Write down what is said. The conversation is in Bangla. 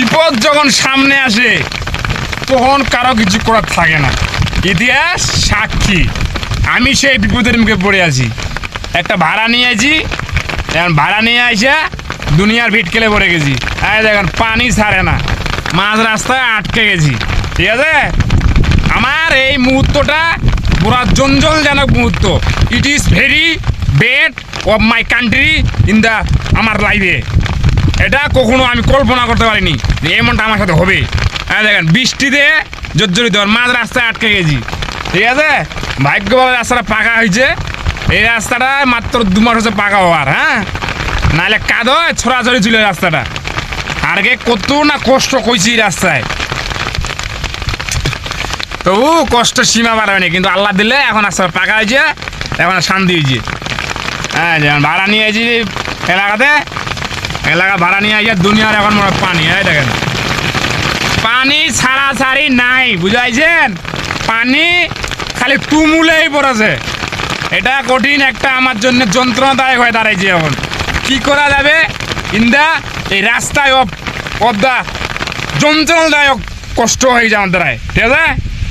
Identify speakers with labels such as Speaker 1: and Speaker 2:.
Speaker 1: বিপদ যখন সামনে আসে, তখন কারও কিছু করার থাকে না। ইতিহাস সাক্ষী। আমি সেই বিপদের মুখে পড়ে আছি। একটা ভাড়া নিয়ে আছি এখন ভাড়া নিয়ে আইসা দুনিয়ার ভিট কেলে পড়ে গেছি। এই দেখেন, পানি ছাড়ে না। মাঝ রাস্তায় আটকে গেছি। ঠিক আছে? আমার এই মুহূর্তটা পুরা জঞ্জলজনক মুহূর্ত। It is very bad of my country in the আমার লাইফে এটা কখনো আমি কল্পনা করতে পারিনি যে এমনটা আমার সাথে হবে। হ্যাঁ দেখেন, বৃষ্টিতে জর্জরিত মাঝ রাস্তায় আটকে গেছি। ঠিক আছে? ভাগ্য ভালো রাস্তাটা পাকা হয়েছে। এই রাস্তাটা মাত্র দু মাস হচ্ছে পাকা হওয়ার হ্যাঁ? নাহলে কাদো ছড়াছড়ি ছিল রাস্তাটা। কে কত না কষ্ট কইছি রাস্তায়। তবু কষ্ট সীমা হয়নি কিন্তু আল্লাহ দিলে এখন রাস্তা পাকা হয়েছে, এখন শান্তি হয়েছে। হ্যাঁ যেমন ভাড়া নিয়েছি এলাকাতে এলাকা ভাড়া নিয়ে আইছে দুনিয়ার এখন মনে পানি হ্যাঁ দেখেন। পানি ছাড়াছাড়ি নাই, বুঝাইছেন? পানি খালি তুমুলেই পড়েছে। এটা কঠিন একটা আমার জন্য যন্ত্রণাদায়ক হয়ে দাঁড়াইছে এখন। কি করা যাবে? ইন্দা, এই রাস্তায় দা যন্ত্রণাদায়ক কষ্ট হয়ে যায় আমার দ্বারায়। ঠিক আছে?